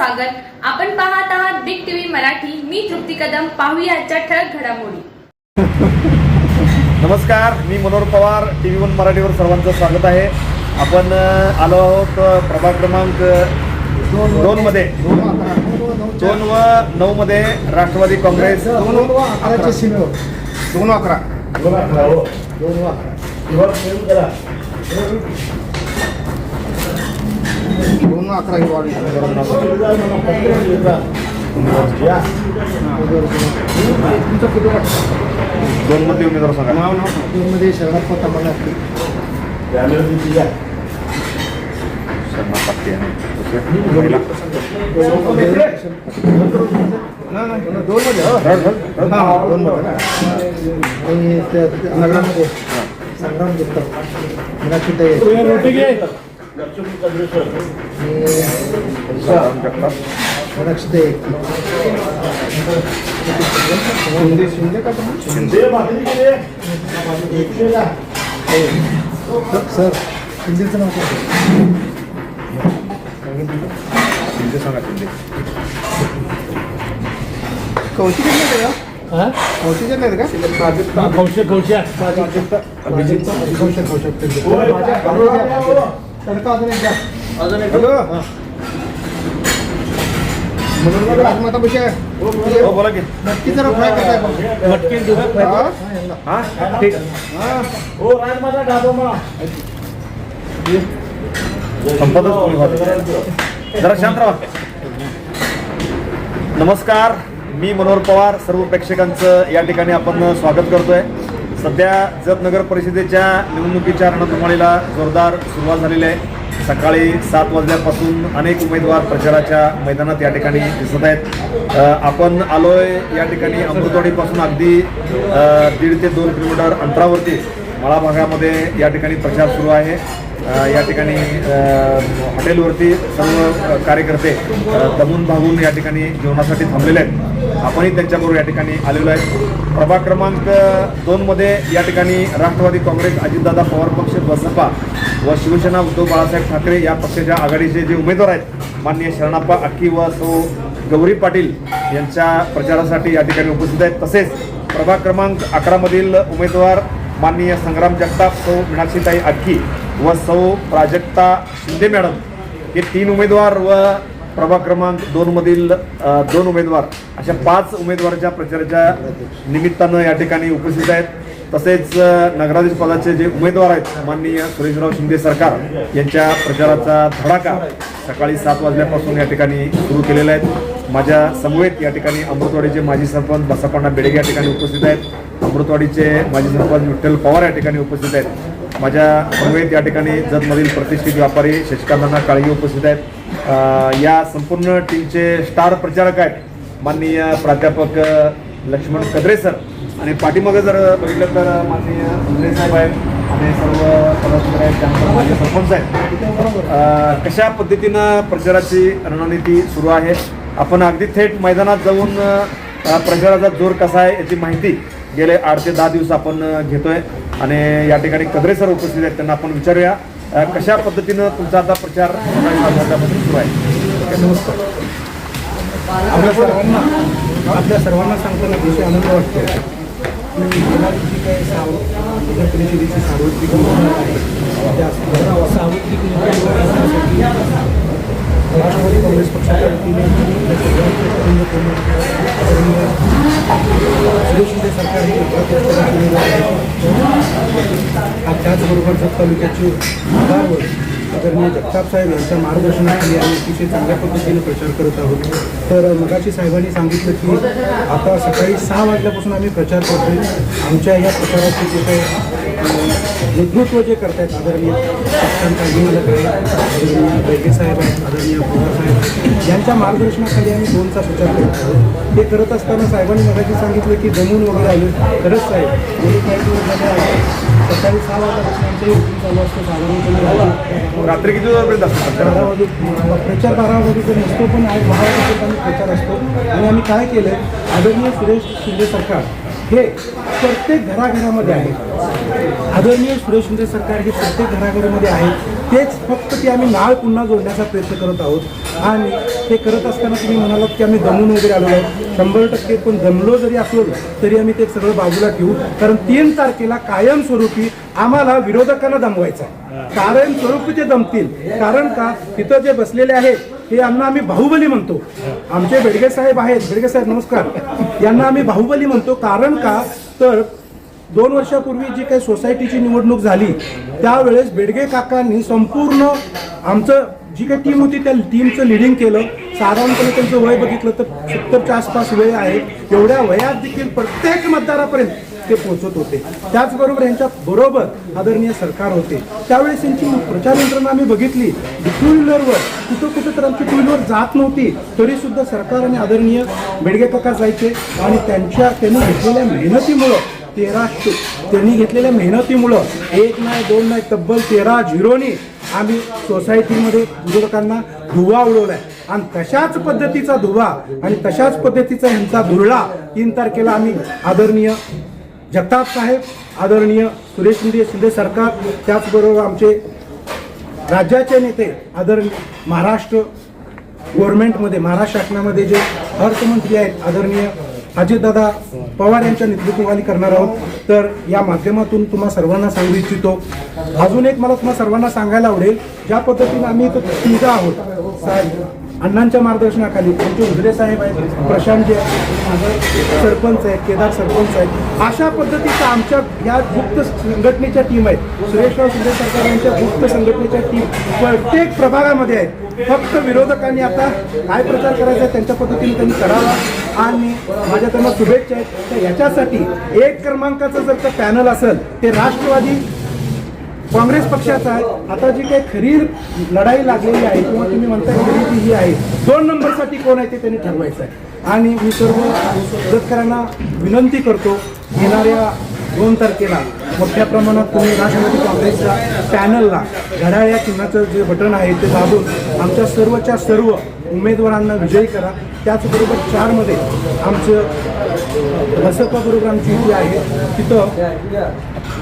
स्वागत. आपण पाहत आहात बिग टीव्ही मराठी. मी तृप्ती कदम. पाहूया आजच्या ठळक घडामोडी. नमस्कार मी Manohar Pawar. T V one मराठीवर सर्वांचं स्वागत आहे. आपण आलो आहोत प्रभाग क्रमांक दोन मध्ये. दोन व नऊ मध्ये राष्ट्रवादी काँग्रेस. दोन अकरा. दोन अकरा दोन व अकरा ही वाढ तुमचं कुठं वाटतं दोन मध्ये उमेदवार सांगा नाव नावमध्ये शहरात पत्ता मला शर्मा पाटील आणि दुसरे महिला. दोन मध्ये हो. हा, दोन मध्ये ना. आणि त्या- त्या नगरामध्ये संग्राम जगताप मराठी ताई आहेत. आणि राम जगताप. मराठी ताई आहेत. शिंदे शिंदे का तुम्ही? सर शिंदेचं नाव काय शिंदे सांगा शिंदे कौशिक नाही का कौशिक नाही का कौशल कौशल अभिजित कौशक कौशक तडका अजून एक द्या हॅलो म्हणून राजमाता बशी आहे हो बोला की. नक्की जरा फ्राय करताय मटकी? हा? संपतच कोणी. जरा शांत राहा. नमस्कार मी मनोहर पवार सर्व प्रेक्षकांचं या ठिकाणी आपण स्वागत करतोय. सध्या जत नगर परिषदेच्या निवडणुकीच्या रणधुमाळीला जोरदार सुरुवात झालेली आहे. सकाळी सात वाजल्यापासून अनेक उमेदवार प्रचाराच्या मैदानात या ठिकाणी दिसत आहेत. आपण आलोय या ठिकाणी अमृतवाडीपासून अगदी दीड ते दोन किलोमीटर अंतरावरती मळा भागामध्ये या ठिकाणी प्रचार सुरू आहे. या ठिकाणी हॉटेलवरती सर्व कार्यकर्ते दमून भागून या ठिकाणी जेवणासाठी थांबलेले आहेत. आपणही त्यांच्याबरोबर या ठिकाणी आलेलो आहे. प्रभाग क्रमांक दोनमध्ये या ठिकाणी राष्ट्रवादी काँग्रेस अजितदादा पवार पक्ष बसपा व शिवसेना उद्धव बाळासाहेब ठाकरे या पक्षाच्या आघाडीचे जे उमेदवार आहेत माननीय शरणाप्पा अक्की व सो गौरी पाटील यांच्या प्रचारासाठी या ठिकाणी उपस्थित आहेत. तसेच प्रभाग क्रमांक अकरामधील उमेदवार माननीय संग्राम जगताप सौ मीनाक्षीताई अक्की व सौ प्राजक्ता शिंदे मॅडम हे तीन उमेदवार व प्रभाग क्रमांक दोनमधील दोन उमेदवार अशा पाच उमेदवाराच्या प्रचाराच्या निमित्तानं या ठिकाणी उपस्थित आहेत. तसेच नगराधीश पदाचे जे उमेदवार आहेत माननीय सुरेशराव शिंदे सरकार यांच्या प्रचाराचा धडाका सकाळी सात वाजल्यापासून या ठिकाणी सुरू केलेला आहे. माझ्या समवेत या ठिकाणी अमृतवाडीचे माजी सरपंच बसापण्णा बेडगे या ठिकाणी उपस्थित आहेत. अमृतवाडीचे माजी सरपंच विठ्ठल पवार या ठिकाणी उपस्थित आहेत. माझ्या समवेत या ठिकाणी जतमधील प्रतिष्ठित व्यापारी शशिकांतांना काळगी उपस्थित आहेत. या संपूर्ण टीमचे स्टार प्रचारक आहेत माननीय प्राध्यापक लक्ष्मण कदरे सर. आणि पाठीमागे जर बघितलं तर माननीय उंदरे साहेब आहेत आणि सर्व पदाधिकारी आहेत त्यानंतर माझे सरपंच आहेत. कशा पद्धतीनं प्रचाराची रणनीती सुरू आहे? आपण अगदी थेट मैदानात जाऊन प्रचाराचा जोर कसा आहे याची माहिती गेले आठ ते दहा दिवस आपण घेतोय. आणि या ठिकाणी कदरे सर उपस्थित आहेत त्यांना आपण विचारूया. कशा पद्धतीनं तुमचा आता प्रचार सुरू आहे? नमस्कार. आपल्या सर्वांना आपल्या सर्वांना सांगताना अतिशय आनंद वाटतो की जी काही साव परिषदेची सार्वत्रिक निवडणूक आहे त्या सार्वत्रिक निवडणुकीसाठी राष्ट्रवादी काँग्रेस पक्षाच्या वतीने आदरणीय सरकार हे केलेलं आहे. आणि त्याचबरोबर जत तालुक्याचे आधारवर आदरणीय जगताप साहेब यांच्या मार्गदर्शनाखाली आम्ही अतिशय चांगल्या पद्धतीने प्रचार करत आहोत. तर मगाशी साहेबांनी सांगितलं की आता सकाळी सहा वाजल्यापासून आम्ही प्रचार करतोय. आमच्या या प्रचाराचे जे काही नेतृत्व जे करतायत आदरणीय लक्ष्मण काळजी मालक आहे आदरणीय बैगे साहेब आहेत आदरणीय पवार साहेब यांच्या मार्गदर्शनाखाली आम्ही दोनचा प्रचार करत आहोत. ते करत असताना साहेबांनी मगाशी सांगितलं की जमून वगैरे आले. खरंच साहेब गेली काही दिवस झाले आहे सकाळी सहा रुटीन चालू असतं साधारणपणे रात्री किती वाजपर्यंत असतो? प्रचार? बारा वाजे. प्रचार बारा वाजेपर्यंत नसतो पण आज बारा वाजेपर्यंत प्रचार असतो. आणि आम्ही काय केलं आदरणीय सुरेश शिंदे सरकार हे प्रत्येक घराघरामध्ये आहे. आदरणीय सुरेश शिंदे सरकार हे प्रत्येक घराघरामध्ये आहे. तेच फक्त ते आम्ही नाळ पुन्हा जोडण्याचा प्रयत्न करत आहोत. आणि ते करत असताना तुम्ही म्हणालात की आम्ही दमून वगैरे आलो आहोत. शंभर टक्के पण दमलो जरी असलो तरी आम्ही ते सगळं बाजूला ठेवू. कारण तीन तारखेला कायमस्वरूपी आम्हाला विरोधकांना दमवायचं आहे. कारण स्वरूपी ते दमतील. कारण का? तिथं जे बसलेले आहेत हे यांना आम्ही बाहुबली म्हणतो. आमचे बेडगे साहेब आहेत. बेडगे साहेब नमस्कार. यांना आम्ही बाहुबली म्हणतो. कारण का? तर दोन वर्षापूर्वी जी काही सोसायटीची निवडणूक झाली त्यावेळेस बेडगे काकांनी संपूर्ण आमचं जी काही टीम होती त्या टीमचं लिडिंग केलं. साधारणपणे त्यांचं वय बघितलं तर सत्तरच्या आसपास वय आहे. एवढ्या वयात देखील प्रत्येक मतदारापर्यंत ते पोहोचत होते. त्याचबरोबर यांच्या बरोबर आदरणीय सरकार होते. त्यावेळेस यांची प्रचार यंत्रणा आम्ही बघितली. टू व्हीलरवर कुठं कुठं तर आमची टू व्हीलर जात नव्हती. तरी सुद्धा सरकार आणि आदरणीय बेडगे काका जायचे आणि त्यांच्या त्यांनी घेतलेल्या मेहनतीमुळं तेरा त्यांनी घेतलेल्या मेहनतीमुळं एक नाही दोन नाही तब्बल तेरा झिरोनी आम्ही सोसायटीमध्ये विरोधकांना धुवा उडवलाय. आणि तशाच पद्धतीचा धुवा आणि तशाच पद्धतीचा ह्यांचा धुरळा तीन तारखेला आम्ही आदरणीय जगताप साहेब आदरणीय सुरेश मुंडे शिंदे सरकार त्याचबरोबर आमचे राज्याचे नेते आदरणीय महाराष्ट्र गव्हर्नमेंटमध्ये महाराष्ट्र शासनामध्ये जे अर्थमंत्री आहेत आदरणीय अजितदादा पवार यांच्या नेतृत्वाखाली करणार आहोत. तर या माध्यमातून तुम्हा सर्वांना सांगू इच्छितो. अजून एक मला तुम्हा सर्वांना सांगायला आवडेल ज्या पद्धतीने आम्ही इथं तिघं आहोत. साहेब अण्णांच्या मार्गदर्शनाखाली आमचे उजरे साहेब आहेत प्रशांत जे माझं सरपंच आहेत केदार सरपंच आहेत. अशा पद्धतीचं आमच्या या गुप्त संघटनेच्या टीम आहेत. सुरेशराव शिंदे सरकार यांच्या गुप्त संघटनेच्या टीम प्रत्येक प्रभागामध्ये आहेत. फक्त विरोधकांनी आता काय प्रचार करायचा आहे त्यांच्या पद्धतीने त्यांनी करावा. आणि माझ्या त्यांना शुभेच्छा आहेत. तर याच्यासाठी एक क्रमांकाचं जर का पॅनल असेल ते राष्ट्रवादी काँग्रेस पक्षाचा आहे आता जी काही खरी लढाई लागलेली आहे किंवा तुम्ही म्हणता खरी जी ही आहे दोन नंबरसाठी कोण आहे ते त्यांनी ठरवायचं आहे. आणि मी सर्व मदतकरांना विनंती करतो येणाऱ्या दोन तारखेला मोठ्या प्रमाणात तुम्ही राष्ट्रवादी काँग्रेसच्या पॅनलला घड्याळ या चिन्हाचं जे बटन आहे ते दाबून आमच्या सर्वच्या सर्व उमेदवारांना विजयी करा. त्याचबरोबर चारमध्ये आमचं बसपा बरोबर आमची जी आहे तिथं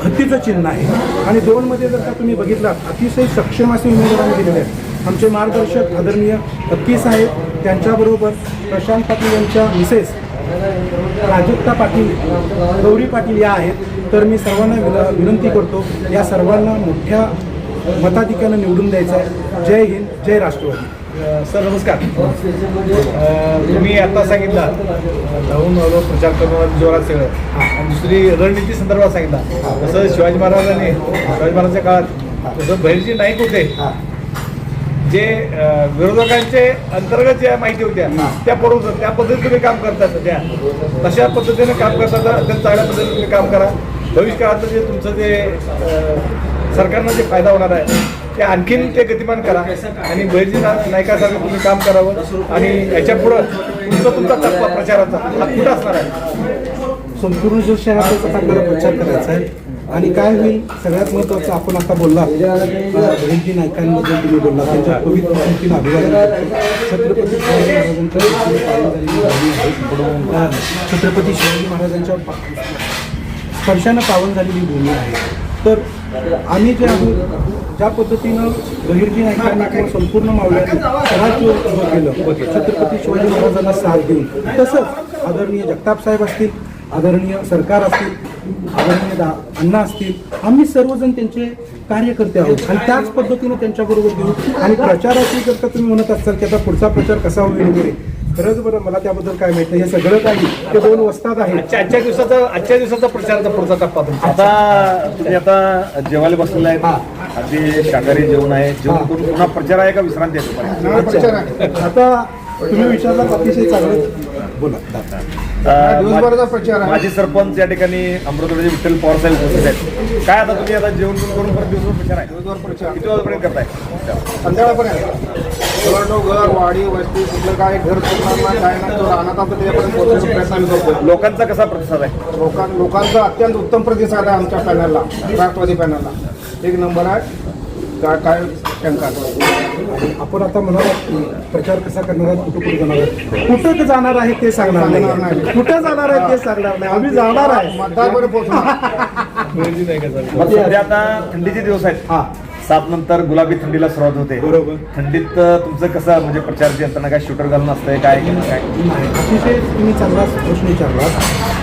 हत्तीचं चिन्ह आहे. आणि दोनमध्ये जर का तुम्ही बघितलात अतिशय सक्षम असे उमेदवारांनी दिलेले आहेत. आमचे मार्गदर्शक आदरणीय हत्ती साहेब त्यांच्याबरोबर प्रशांत पाटील यांच्या मिसेस प्राजक्ता पाटील गौरी पाटील या आहेत. तर मी सर्वांना विन- विनंती करतो या सर्वांना मोठ्या मताधिक्यानं निवडून द्यायचं आहे. जय हिंद जय राष्ट्रवादी. सर नमस्कार. तुम्ही आता सांगितलं धावून प्रचार करून जोरात सगळं. आणि दुसरी रणनीती संदर्भात सांगितला. तसं शिवाजी महाराजांनी शिवाजी महाराजांच्या काळात तसं बहिरजी नाईक होते जे विरोधकांचे अंतर्गत ज्या माहिती होत्या त्या पडून त्या पद्धतीने तुम्ही काम करता सध्या. तशा पद्धतीने काम करता तर अत्यंत चांगल्या पद्धतीने तुम्ही काम करा. भविष्यकाळात जे तुमचं जे सरकारनं जे फायदा होणार आहे ते आणखीन ते गतिमान करा. आणि बहिर्जी नायकासारखं तुम्ही काम करावं. आणि याच्या पुढं तुमचा तुमचा टप्पा प्रचाराचा. हा कुठं असणार आहे? संपूर्ण जो शहराचा आपल्याला प्रचार करायचा आहे. आणि काय होईल? सगळ्यात महत्त्वाचं आपण आता बोलला बहिणजी नायकांबद्दल तुम्ही बोलला त्यांच्या पवित्र स्मृतीला अभिवादन छत्रपती शिवाजी महाराजांच्या छत्रपती शिवाजी महाराजांच्या स्पर्शानं पावन झालेली भूमी आहे. तर आम्ही जे आहोत ज्या पद्धतीनं बहिर्जी नाईकांना किंवा संपूर्ण मावळ्यांनी स्वराज्य उभं केलं छत्रपती शिवाजी महाराजांना साथ देऊन तसंच आदरणीय जगताप साहेब असतील आदरणीय सरकार असतील आदरणीय दा अण्णा असतील आम्ही सर्वजण त्यांचे कार्यकर्ते आहोत. आणि त्याच पद्धतीनं त्यांच्याबरोबर देऊ आणि प्रचाराची जर का तुम्ही म्हणत असाल की आता पुढचा प्रचार कसा होईल वगैरे खरंच बरं मला त्याबद्दल काय माहिती. हे सगळं काही ते दोन वस्ताद आहेत. आजच्या आजच्या दिवसाचा आजच्या दिवसाचा प्रचाराचा पुढचा टप्पा तुमचा. आता तुम्ही आता जेवायला बसलेला आहे. अगदी शाकाहारी जेवण आहे. जेवण करून पुन्हा प्रचार आहे का विश्रांती आहे? तुम्हाला? अच्छा. आता तुम्ही विचारलात अतिशय चांगलं. बोला. दिवसभराचा प्रचार आहे. माजी सरपंच या ठिकाणी अमृतवाडीचे विठ्ठल पवार साहेब उपस्थित आहेत. काय आता तुम्ही आता जेवण करून करून परत दिवसभर प्रचार आहे? दिवसभर प्रचार. किती वाजेपर्यंत करताय? संध्याकाळपर्यंत. घर वाडी वस्ती कुठलं काय घर काय ना तो राहणार तर त्याच्यापर्यंत पोहोचण्याचा प्रयत्न आम्ही करतो लोकांचा कसा प्रतिसाद आहे? लोकां लोकांचा अत्यंत उत्तम प्रतिसाद आहे आमच्या पॅनलला राष्ट्रवादी पॅनलला एक नंबर आहे. काय काय शंका? आपण आता म्हणालात की प्रचार कसा करणार आहात कुठं कुठं जाणार आहात कुठं जाणार आहे ते सांगणार नाही. कुठं जाणार आहे ते सांगणार नाही. आम्ही जाणार आहे. मग सध्या आता थंडीचे दिवस आहेत. हा. सात नंतर गुलाबी थंडीला सुरुवात होते. बरोबर. थंडीत तुमचं कसं म्हणजे प्रचाराची यंत्रणा काय शूटर घालून असतंय काय अतिशय तुम्ही चांगला प्रश्न विचारला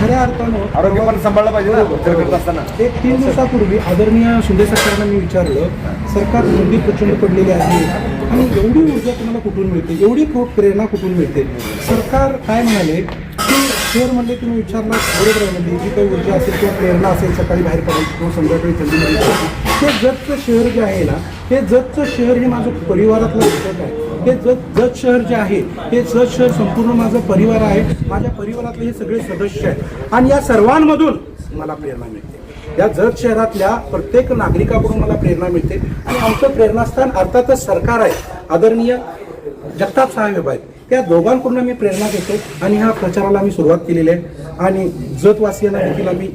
खऱ्या अर्थानं आरोग्य पण सांभाळलं पाहिजे ना करत असताना. एक तीन दिवसापूर्वी आदरणीय शिंदे सरकारनं मी विचारलं सरकार मोदी प्रचंड पडलेले आहे आणि एवढी ऊर्जा तुम्हाला कुठून मिळते? एवढी खूप प्रेरणा कुठून मिळते? सरकार काय म्हणाले? की शहर म्हणले तुम्ही विचारला बरोबर आहे म्हणजे जी काही ऊर्जा असेल किंवा प्रेरणा असेल सकाळी बाहेर पडायची किंवा संध्याकाळी थंडीमध्ये जायची, ते जतचं शहर जे आहे ना हे जतचं शहर हे माझं परिवारातलं घटक आहे. हे जत जत शहर जे आहे हे जत शहर संपूर्ण माझं परिवार आहे. माझ्या परिवारातले हे सगळे सदस्य आहेत. आणि या सर्वांमधून मला प्रेरणा मिळते. या जत शहरातल्या प्रत्येक नागरिकाकडून मला प्रेरणा मिळते. आणि आमचं प्रेरणास्थान अर्थातच सरकार आहे. आदरणीय जगताप साहेब आहेत. त्या दोघांकडून मी प्रेरणा घेतो. आणि ह्या प्रचाराला आम्ही सुरुवात केलेली आहे. आणि जतवासियांना देखील आम्ही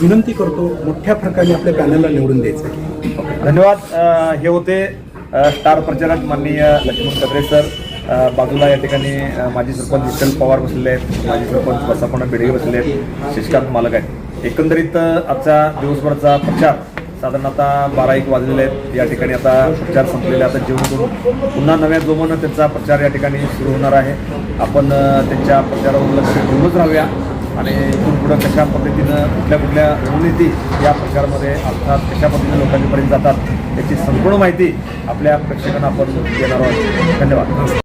विनंती करतो मोठ्या प्रकारे आपल्या पॅनलला निवडून द्यायचं आहे. धन्यवाद. हे होते स्टार प्रचारक माननीय लक्ष्मण कदरे सर बाजूला या ठिकाणी माजी सरपंच विठ्ठल पवार बसलेले आहेत माजी सरपंच बसापणा बेडगे बसलेले आहेत शशिकांत मालक आहेत. एकंदरीत आजचा दिवसभराचा प्रचार साधारण आता बारा एक वाजलेले आहेत. या ठिकाणी आता प्रचार संपलेले आता जेवण करून पुन्हा नव्या जोमानं त्यांचा प्रचार या ठिकाणी सुरू होणार आहे. आपण त्यांच्या प्रचारावर लक्ष ठेवूनच राहूया. आणि इथून पुढं कशा पद्धतीनं कुठल्या कुठल्या रणनीती या प्रचारामध्ये असतात कशा पद्धतीने लोकांपर्यंत जातात याची संपूर्ण माहिती आपल्या प्रेक्षकांना आपण देणार आहोत. धन्यवाद.